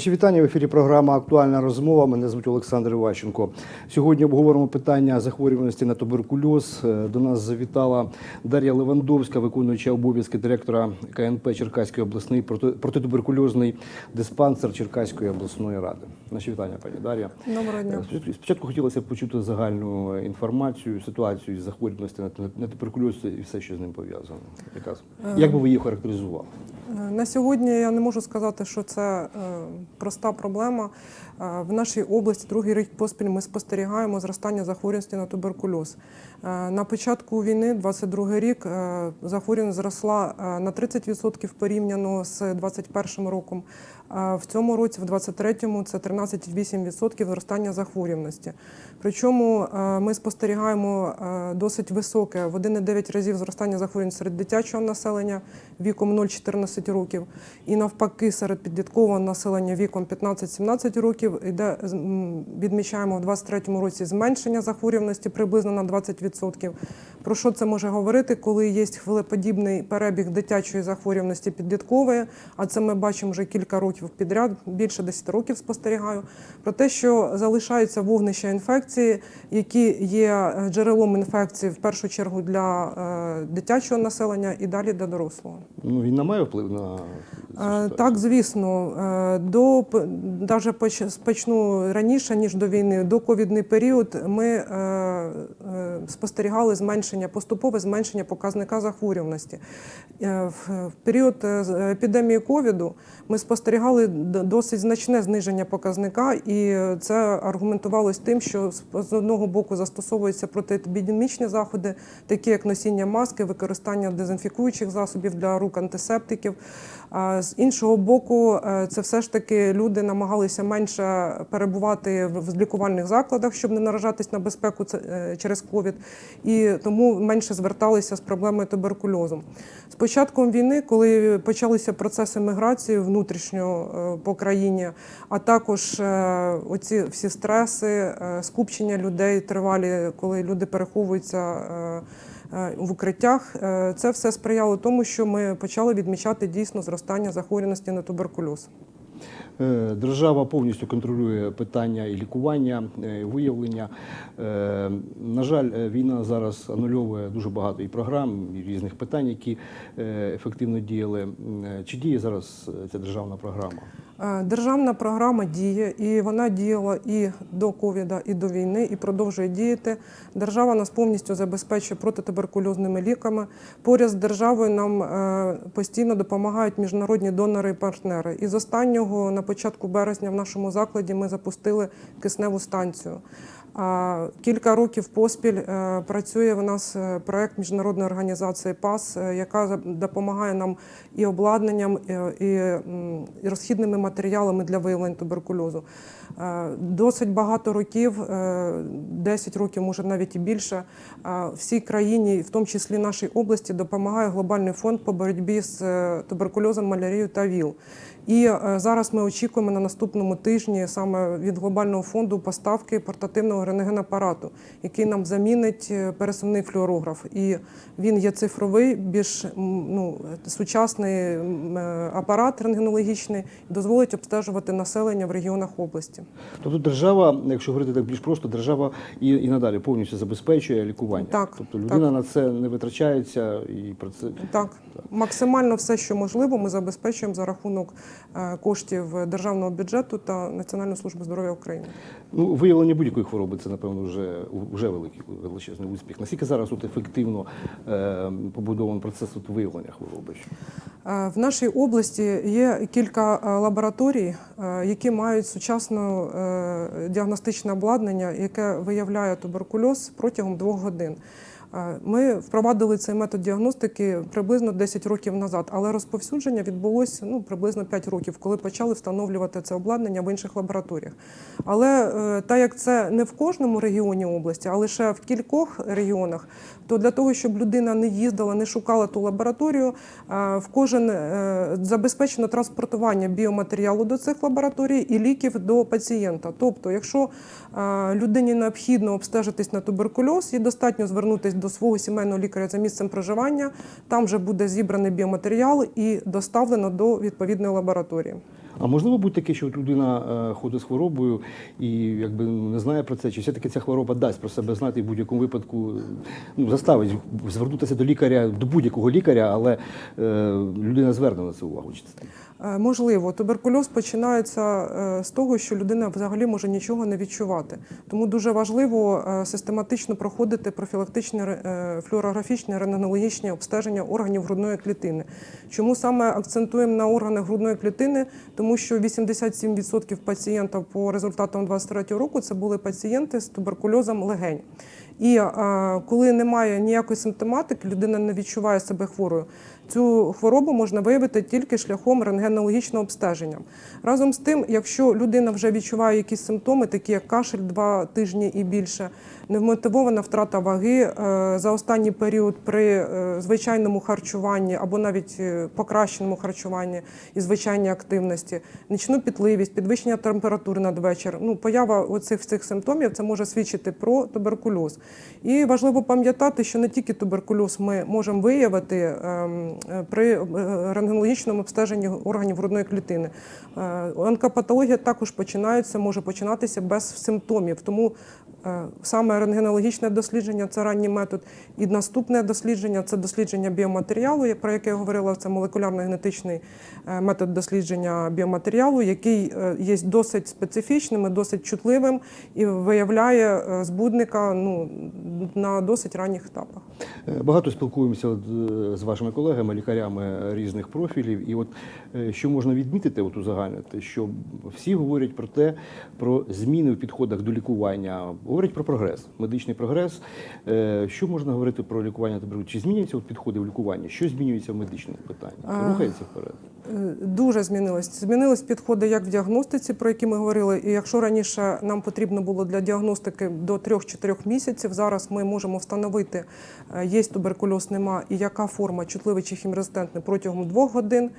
Наші вітання в ефірі. Програма Актуальна розмова. Мене звуть Олександр Іващенко. Сьогодні обговоримо питання захворюваності на туберкульоз. Е, До нас завітала Дар'я Левандовська, виконуюча обов'язки директора КНП Черкаської обласний проти- протитуберкульозний диспансер Черкаської обласної ради. Наші вітання, пані Дар'я. Доброго дня. Е, Спочатку- хотілося б почути загальну інформацію, ситуацію із захворюваності на, туберкульоз і все, що з ним пов'язано. Яка як би ви її характеризували? Е, На сьогодні я не можу сказати, що це е, проста проблема. Е, В нашій області другий рік поспіль ми спостерігаємо зростання захворюваності на туберкульоз. На початку війни, 22 рік, захворюваність зросла на 30% порівняно з 21 роком. В цьому році, в 23-му, це 13,8% зростання захворюваності. Причому е, ми спостерігаємо е, досить високе в 1,9 разів зростання захворювань серед дитячого населення віком 0-14 років, і навпаки, серед підліткового населення віком 15-17 років м, відмічаємо в 23-му році зменшення захворюваності приблизно на 20%. Про що це може говорити, коли є хвилеподібний перебіг дитячої захворюваності підліткової, а це ми бачимо вже кілька років підряд, більше 10 років спостерігаю, про те, що залишаються вогнища інфекції, які є е, джерелом інфекції в першу чергу для е, дитячого населення і далі для дорослого. Ну, війна має вплив на Е. Так, звісно, до навіть почну раніше ніж до війни, до ковідний період ми спостерігали зменшення, поступове зменшення показника захворюваності. В період епідемії ковіду ми спостерігали д- досить значне зниження показника, і це аргументувалось тим, що з одного боку застосовуються протиепідемічні заходи, такі як носіння маски, використання дезінфікуючих засобів для рук антисептиків. З іншого боку, е, це все ж таки люди намагалися менше перебувати в лікувальних закладах, щоб не наражатись на безпеку е, через ковід, і тому менше зверталися з проблемою туберкульозу. З початком війни, коли почалися процеси міграції внутрішньо е, по країні, а також оці всі стреси, скупчення людей тривалі, коли люди переховуються. Е, В укриттях Е, це все сприяло тому, що ми почали відмічати дійсно зростання захворюваності на туберкульоз. Е, Держава повністю контролює питання і лікування, е, і виявлення. Е, На жаль, війна зараз анульовує дуже багато і програм, і різних питань, які ефективно діяли. Чи діє зараз ця державна програма? Державна програма діє, і вона діяла і до ковіда, і до війни, і продовжує діяти. Держава нас повністю забезпечує протитуберкульозними ліками. Поряд з державою нам постійно допомагають міжнародні донори і партнери. І з останнього на початку березня в нашому закладі ми запустили кисневу станцію. Кілька років поспіль е, працює в нас е, проект міжнародної організації ПАС, е, яка допомагає нам і обладнанням, і, розхідними матеріалами для виявлення туберкульозу. Е, Досить багато років, е, 10 років, може навіть і більше, е, всій країні, в тому числі нашій області, допомагає глобальний фонд по боротьбі з е, туберкульозом, малярією та ВІЛ. І е, зараз ми очікуємо на наступному тижні саме від глобального фонду поставки портативного рентгенапарату, який нам замінить е, пересувний флюорограф. І він є цифровий, більш ну, сучасний е, апарат рентгенологічний, дозволить обстежувати населення в регіонах області. Тобто держава, якщо говорити так більш просто, держава і, і надалі повністю забезпечує лікування. Так, тобто людина на це не витрачається і про це Так, максимально все, що можливо, ми забезпечуємо за рахунок е, коштів державного бюджету та Національної служби здоров'я України. Ну, виявлення будь-якої хвороби це, напевно, вже, вже великий величезний успіх. Наскільки зараз тут ефективно е, побудований процес тут виявлення хвороби? Е, В нашій області є кілька е, лабораторій, які мають сучасне е, діагностичне обладнання, яке виявляє туберкульоз протягом двох годин. Е, Ми впровадили цей метод діагностики приблизно 10 років назад, але розповсюдження відбулося ну, приблизно 5 років, коли почали встановлювати це обладнання в інших лабораторіях. Але е, так як це не в кожному регіоні області, а лише в кількох регіонах, то для того, щоб людина не їздила, не шукала ту лабораторію, е, в кожен забезпечено транспортування біоматеріалу до цих лабораторій і ліків до пацієнта. Тобто, якщо людині необхідно обстежитись на туберкульоз, їй достатньо звернутися до свого сімейного лікаря за місцем проживання. Там вже буде зібраний біоматеріал і доставлено до відповідної лабораторії. А можливо бути таке, що людина е, ходить з хворобою і якби не знає про це, чи все-таки ця хвороба дасть про себе знати в будь-якому випадку ну, заставить звернутися до лікаря, до будь-якого лікаря, але е, людина зверне на це увагу. Е, Можливо, туберкульоз починається е, з того, що людина взагалі може нічого не відчувати. Тому дуже важливо систематично проходити профілактичне е, флюорографічне рентгенологічне обстеження органів грудної клітини. Чому саме акцентуємо на органи грудної клітини? Тому що 87% пацієнтів по результатам 2023 року це були пацієнти з туберкульозом легень. І е, коли немає ніякої симптоматики, людина не відчуває себе хворою. Цю хворобу можна виявити тільки шляхом рентгенологічного обстеження. Разом з тим, якщо людина вже відчуває якісь симптоми, такі як кашель два тижні і більше, невмотивована втрата ваги е, за останній період при е, звичайному харчуванні або навіть е, покращеному харчуванні і звичайній активності, нічну пітливість, підвищення температури надвечір. Ну, поява оцих всіх симптомів це може свідчити про туберкульоз. І важливо пам'ятати, що не тільки туберкульоз ми можемо виявити ем, при е, рентгенологічному обстеженні органів грудної клітини. Е, Онкопатологія також починається, може починатися без симптомів. Тому е, саме рентгенологічне дослідження це ранній метод. І наступне дослідження це дослідження біоматеріалу, про яке я говорила. Це молекулярно-генетичний е, метод дослідження біоматеріалу, який е, є досить специфічним, і досить чутливим і виявляє е, збудника ну, на досить ранніх етапах. Е, Багато спілкуємося е, з вашими колегами, лікарями різних профілів. І от е, що можна відмітити, от узагальнити, що всі говорять про те, про зміни в підходах до лікування, говорять про прогрес, медичний прогрес. Е, Що можна говорити про лікування туберкульозу? Чи змінюються підходи в лікуванні? Що змінюється в медичних питаннях? Рухається вперед? Е, Дуже змінилось. Змінились підходи як в діагностиці, про які ми говорили. І якщо раніше нам потрібно було для діагностики до 3-4 місяців, зараз ми можемо встановити, е, є туберкульоз, нема, і яка форма чутливий чи хімрезистентний протягом 2 годин.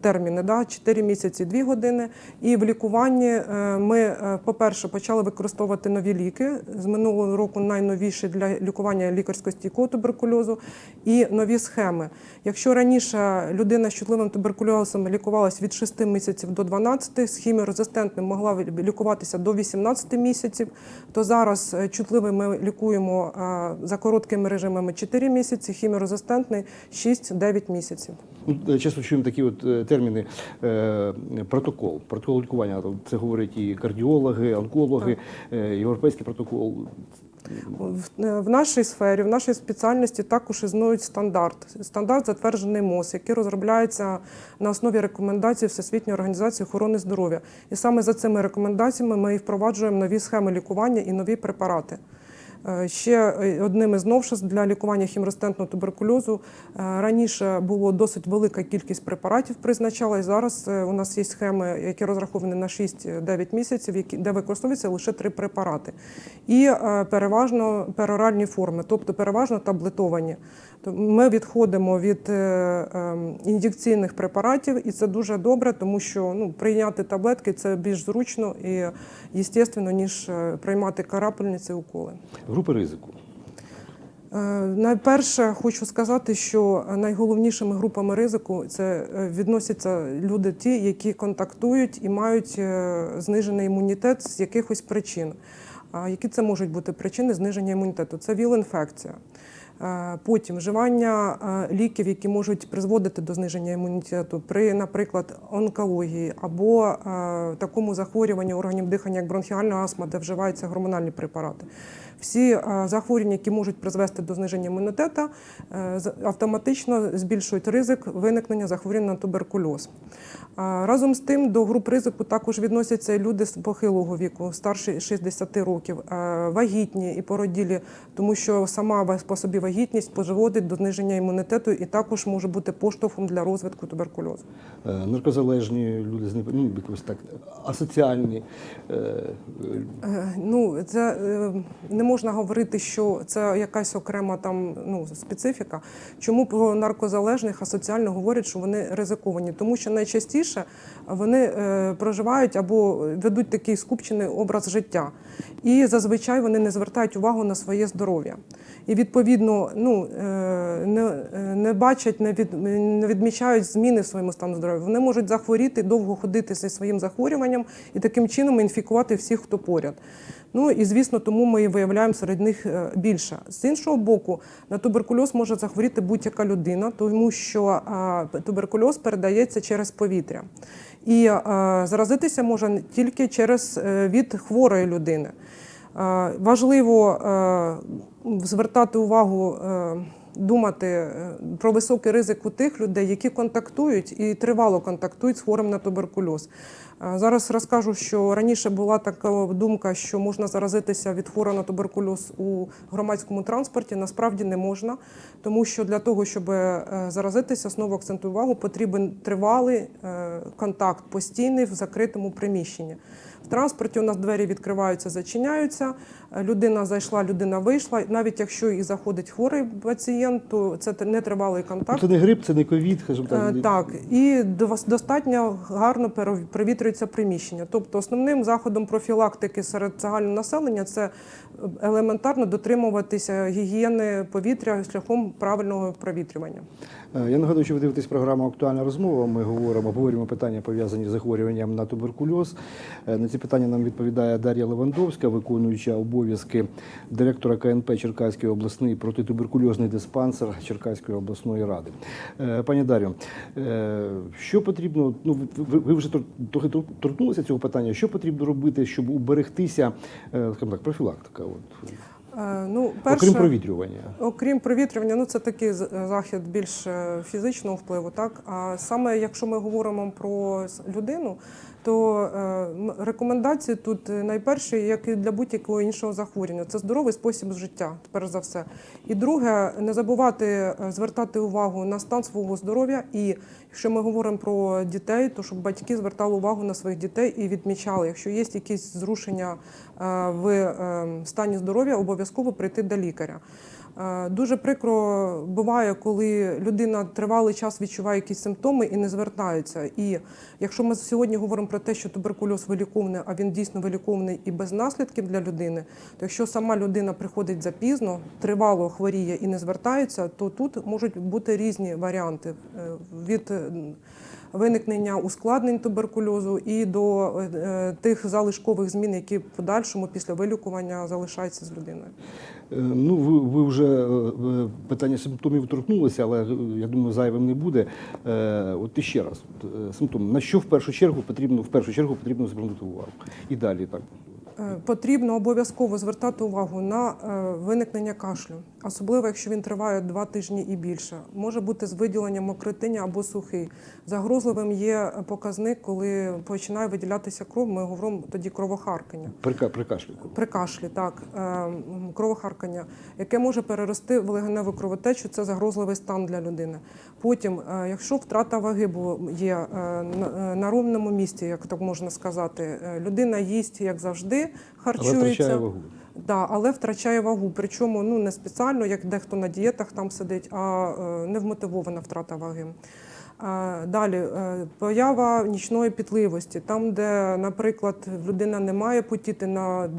Терміни да, 4 місяці, 2 години. І в лікуванні е, ми, е, по-перше, почали використовувати нові ліки з минулого року найновіші для лікування лікарсько-стійкого туберкульозу і нові схеми. Якщо раніше людина з чутливим туберкульозом лікувалась від 6 місяців до 12, з хіміорезистентним могла лікуватися до 18 місяців, то зараз е, чутливий ми лікуємо за короткими режимами 4 місяці, хіміорезистентний 6-9 місяців. Ну, е, Часто чуємо такі от е, терміни е, протокол. Протокол лікування. Це говорять і кардіологи, онкологи, європейський протокол. В, в нашій сфері, в нашій спеціальності також існують стандарт. Стандарт затверджений МОЗ, який розробляється на основі рекомендацій Всесвітньої організації охорони здоров'я. І саме за цими рекомендаціями ми і впроваджуємо нові схеми лікування і нові препарати. Е, Ще е, одним із новшеств для лікування хімрезистентного туберкульозу е, раніше було досить велика кількість препаратів призначалась. Зараз у нас є схеми, які розраховані на 6-9 місяців, де використовуються лише три препарати, і переважно пероральні форми, тобто переважно таблетовані. Ми відходимо від е, е, ін'єкційних препаратів, і це дуже добре, тому що ну, прийняти таблетки це більш зручно і естественно, ніж е, приймати карапельниці уколи. Групи ризику. Е, Найперше хочу сказати, що найголовнішими групами ризику це відносяться люди, ті, які контактують і мають знижений імунітет з якихось причин. Які це можуть бути причини зниження імунітету? Це віл-інфекція. Е, Потім вживання е, ліків, які можуть призводити до зниження імунітету при, наприклад, онкології або е, такому захворюванні органів дихання, як бронхіальна астма, де вживаються гормональні препарати. Всі захворювання, які можуть призвести до зниження імунітету, автоматично збільшують ризик виникнення захворювання на туберкульоз. Разом з тим до груп ризику також відносяться і люди з похилого віку, старші 60 років, вагітні і породілі, тому що сама по собі вагітність призводить до зниження імунітету і також може бути поштовхом для розвитку туберкульозу. Е, Наркозалежні люди з ну, якось так асоціальні. е, е, Ну, це не можна говорити, що це якась окрема там ну, специфіка. Чому про наркозалежних асоціально говорять, що вони ризиковані? Тому що найчастіше вони проживають або ведуть такий скупчений образ життя. І зазвичай вони не звертають увагу на своє здоров'я. І відповідно ну, е, не, не бачать, не, від, не відмічають зміни в своєму стану здоров'я. Вони можуть захворіти, довго ходити зі своїм захворюванням і таким чином інфікувати всіх, хто поряд. Ну і звісно, тому ми виявляємо серед них е, більше. З іншого боку, на туберкульоз може захворіти будь-яка людина, тому що туберкульоз передається через повітря. І е, заразитися може тільки через від хворої людини. Важливо звертати увагу, е, думати е, про високий ризик у тих людей, які контактують і тривало контактують з хворим на туберкульоз. Е, Зараз розкажу, що раніше була така думка, що можна заразитися від хворого на туберкульоз у громадському транспорті. Насправді не можна, тому що для того, щоб заразитися, знову акцентую увагу, потрібен тривалий контакт постійний в закритому приміщенні. В транспорті у нас двері відкриваються, зачиняються. е, Людина зайшла, людина вийшла. Навіть якщо і заходить хворий пацієнт, то це нетривалий Ну, контакт. Це не грип, це не ковід, скажімо так. Е, Так, і достатньо гарно провітрюється приміщення. Тобто основним заходом профілактики серед загального населення це елементарно дотримуватися гігієни повітря шляхом правильного провітрювання. Е, Я нагадую, що ви дивитесь програму Актуальна розмова. Ми говоримо, обговорюємо питання пов'язані з захворюванням на туберкульоз. Е, На ці питання нам відповідає Дар'я Левандовська, виконуюча обов'язки директора КНП Черкаський обласний протитуберкульозний диспансер Черкаської обласної ради. Е, Пані Дар'ю, що потрібно? Ну ви- вже трохи торкнулися цього питання. Що потрібно робити, щоб уберегтися, скажімо так, профілактика? От Е, Ну, окрім провітрювання. Окрім провітрювання, ну це такий захід більш е, фізичного впливу. Так а саме якщо ми говоримо про людину, то е, рекомендації тут е, найперше, як і для будь-якого іншого захворювання, це здоровий спосіб життя, перш за все. І друге, не забувати е, звертати увагу на стан свого здоров'я. І якщо ми говоримо про дітей, то щоб батьки звертали увагу на своїх дітей і відмічали, якщо є якісь зрушення в стані здоров'я, обов'язково прийти до лікаря. Е, Дуже прикро буває, коли людина тривалий час відчуває якісь симптоми і не звертається. І якщо ми сьогодні говоримо про те, що туберкульоз виліковний, а він дійсно виліковний і без наслідків для людини, то якщо сама людина приходить запізно, тривало хворіє і не звертається, то тут можуть бути різні варіанти е, від виникнення ускладнень туберкульозу і до е, тих залишкових змін, які в подальшому після вилікування залишаються з людиною. Е, Ну, ви, ви вже е, питання симптомів торкнулися, але я думаю, зайвим не буде. От іще раз, симптоми. На що в першу чергу потрібно в першу чергу потрібно звернути увагу? І далі так. Е, Потрібно обов'язково звертати увагу на е, виникнення кашлю, особливо якщо він триває два тижні і більше. Може бути з виділенням мокротиння або сухий. Загрозливим є показник, коли починає виділятися кров. Ми говоримо тоді кровохаркання. При, при кашлі. При кашлі, так, е, кровохаркання, яке може перерости в легеневу кровотечу, це загрозливий стан для людини. Потім, якщо втрата ваги є на, на ровному місці, як так можна сказати, людина їсть, як завжди, Але втрачає вагу. Да, але втрачає вагу. Причому ну не спеціально, як дехто на дієтах там сидить, а е, невмотивована втрата ваги. Далі е, поява нічної пітливості, там, де, наприклад, людина не має потіти на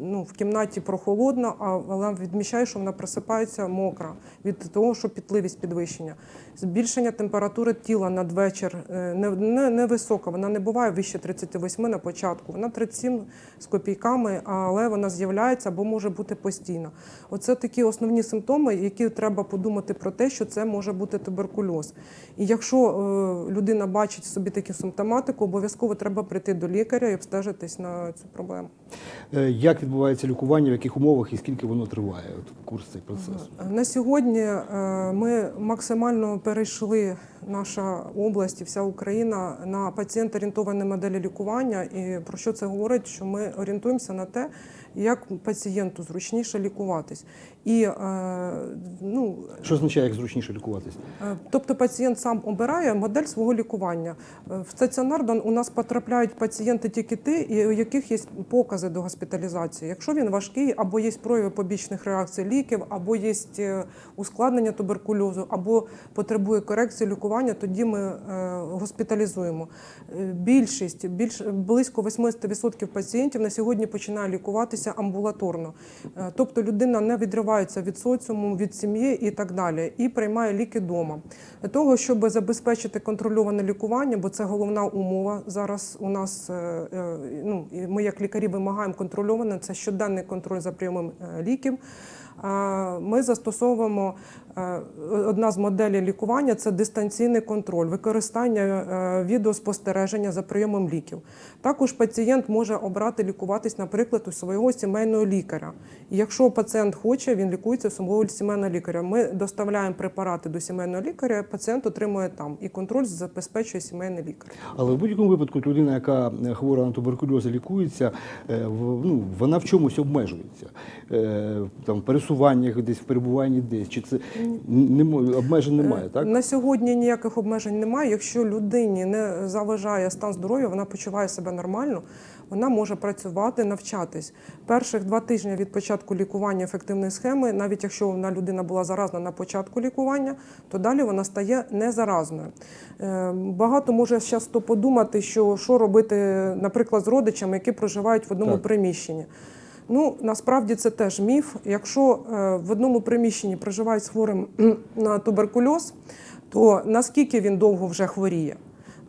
ну, в кімнаті прохолодно, а вона відмічає, що вона просипається мокра від того, що пітливість підвищення. Збільшення температури тіла надвечір е, не, не, не вона не буває вище 38 на початку. Вона 37 з копійками, але вона з'являється або може бути постійно. Оце такі основні симптоми, які треба подумати про те, що це може бути туберкульоз. І якщо е, людина бачить собі таку симптоматику, обов'язково треба прийти до лікаря і обстежитись на цю проблему. Е, Як відбувається лікування, в яких умовах і скільки воно триває? От курс цей процес. На сьогодні е, ми максимально перейшли наша область і вся Україна на пацієнт-орієнтовані моделі лікування. І про що це говорить? Що ми орієнтуємося на те, як пацієнту зручніше лікуватись. І е, ну, Що означає, як зручніше лікуватись? Е, Тобто пацієнт сам обирає модель свого лікування. Е, В стаціонар у нас потрапляють пацієнти тільки ті, у яких є покази до госпіталізації. Якщо він важкий, або є прояви побічних реакцій ліків, або є ускладнення туберкульозу, або потребує корекції лікування, тоді ми е, госпіталізуємо. Е, Більшість, більш близько 80% пацієнтів на сьогодні починає лікуватися амбулаторно. Е, Тобто людина не відривається від соціуму, від сім'ї і так далі, і приймає ліки вдома. Для того, щоб забезпечити контрольоване лікування, бо це головна умова зараз у нас. Ну, ми як лікарі вимагаємо контрольоване, це щоденний контроль за прийомом ліків. Ми застосовуємо одна з моделей лікування це дистанційний контроль, використання е, відеоспостереження за прийомом ліків. Також пацієнт може обрати лікуватись, наприклад, у свого сімейного лікаря. І якщо пацієнт хоче, він лікується у свого сімейного лікаря. Ми доставляємо препарати до сімейного лікаря, пацієнт отримує там і контроль забезпечує сімейний лікар. Але в будь-якому випадку людина, яка е, хвора на туберкульоз лікується, е, ну, вона в чомусь обмежується. Е, Там, в пересуваннях десь, в перебуванні десь. Чи це обмежень немає, так? На сьогодні ніяких обмежень немає. Якщо людині не заважає стан здоров'я, вона почуває себе нормально, вона може працювати, навчатись. Перших два тижні від початку лікування ефективної схеми, навіть якщо вона людина була заразна на початку лікування, то далі вона стає незаразною. Е, Багато може зараз подумати, що, що робити, наприклад, з родичами, які проживають в одному Так. приміщенні. Ну насправді це теж міф. Якщо е, в одному приміщенні проживають з хворим на туберкульоз, то наскільки він довго вже хворіє?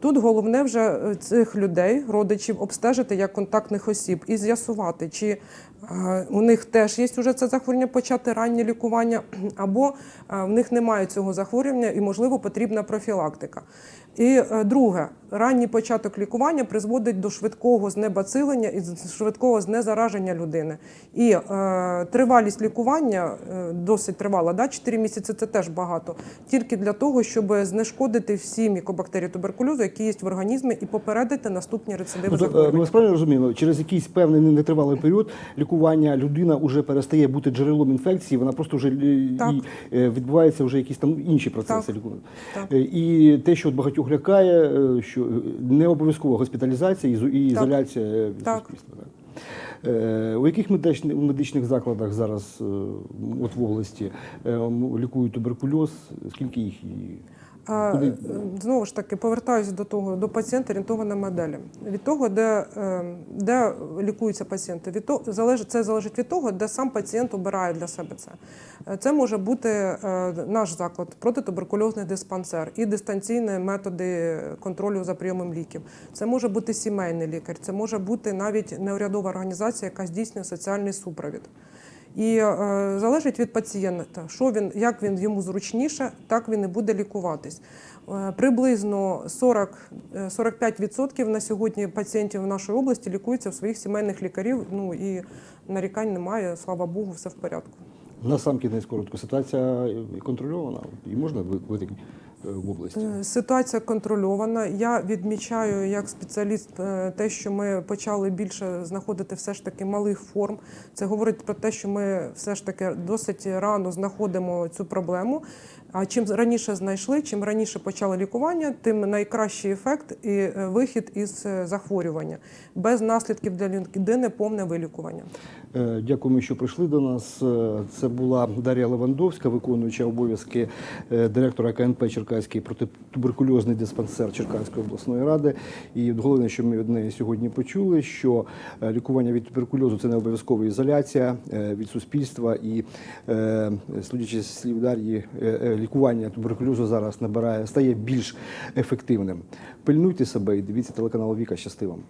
Тут головне вже е, цих людей, родичів, обстежити як контактних осіб і з'ясувати, чи у них теж є вже це захворювання, почати раннє лікування, або в них немає цього захворювання і, можливо, потрібна профілактика. І е, друге, ранній початок лікування призводить до швидкого знебацилення і швидкого знезараження людини. І е, тривалість лікування е, досить тривала, да? 4 місяці це теж багато, тільки для того, щоб знешкодити всі мікобактерії туберкульозу, які є в організмі, і попередити наступні рецидиви Ну, е, ми справді розуміємо, через якийсь певний нетривалий період лікування людина вже перестає бути джерелом інфекції, вона просто вже е, Так. і, е, відбуваються вже якісь там інші процеси лікування. Е, І те, що багатьох лякає, що не обов'язково госпіталізація і ізоляція від суспільства. так. У яких медичних, закладах зараз от в області лікують туберкульоз? Скільки їх? Куди? е, Знову ж таки, повертаюся до того, до пацієнта орієнтована моделі. Від того, де, е, де лікуються пацієнти, від того, залежить, це залежить від того, де сам пацієнт обирає для себе це. Е, Це може бути наш заклад, протитуберкульозний диспансер і дистанційні методи контролю за прийомом ліків. Це може бути сімейний лікар, це може бути навіть неурядова організація, яка здійснює соціальний супровід. І е, залежить від пацієнта, що він, як він йому зручніше, так він і буде лікуватись. Е, приблизно 40, е, 45% на сьогодні пацієнтів в нашій області лікуються в своїх сімейних лікарів. Ну і нарікань немає, слава Богу, все в порядку. На сам кінець коротко. Ситуація е, контрольована і можна вийти в області? Е, Ситуація контрольована. Я відмічаю як спеціаліст е, те, що ми почали більше знаходити все ж таки малих форм. Це говорить про те, що ми все ж таки досить рано знаходимо цю проблему. А чим раніше знайшли, чим раніше почали лікування, тим найкращий ефект і е, вихід із е, захворювання без наслідків для людини повне вилікування. Е, Дякуємо, що прийшли до нас. Е, Це була Дар'я Левандовська, виконуюча обов'язки е, директора КНП Черкаський протитуберкульозний диспансер Черкаської обласної ради. І головне, що ми від неї сьогодні почули, що лікування від туберкульозу це не обов'язкова ізоляція від суспільства. І судячи з слів Дар'ї, лікування туберкульозу зараз набирає стає більш ефективним. Пильнуйте себе і дивіться телеканал Віка. Щасти вам.